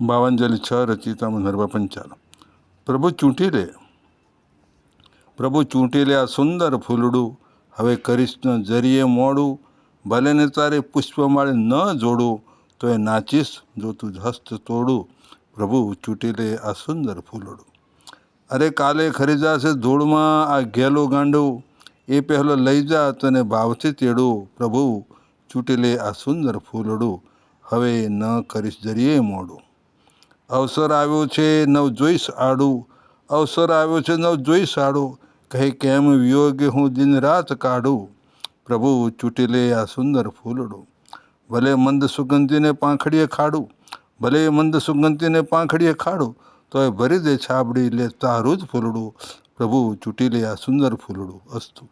ભાવાંજલિ છ રચિતા મનહરવા પંચાલ. પ્રભુ ચૂંટી લે પ્રભુ ચૂંટી લે આ સુંદર ફૂલડું. હવે ન જરીએ મોડું, ભલે ને તારે પુષ્પમાળે ન જોડું તો એ નાચીશ જો તું હસ્ત તોડું. પ્રભુ ચૂંટી લે આ સુંદર ફૂલડું. અરે કાલે ખરીદાશે ધૂળમાં આ ઘેલો ગાંડું. એ પહેલો લઈ જા તને ભાવથી તેડું. પ્રભુ ચૂંટી લે આ સુંદર ફૂલડું. હવે ન કરીશ જરીએ મોડું. અવસર આવ્યો છે નવ જોઈશ આડું. અવસર આવ્યો છે નવ જોઈશ આડું. કહે, કેમ વિયોગ હું દિન રાત કાઢું? પ્રભુ ચૂંટી આ સુંદર ફૂલડું. ભલે મંદ સુગંધીને પાંખડીએ ખાડું, ભલે મંદ સુગંધીને પાંખડીએ ખાડું, તોય ભરી દે છાબડી લે તારું જ ફૂલડું. પ્રભુ ચૂંટી લે આ સુંદર ફૂલડું અસ્તુ.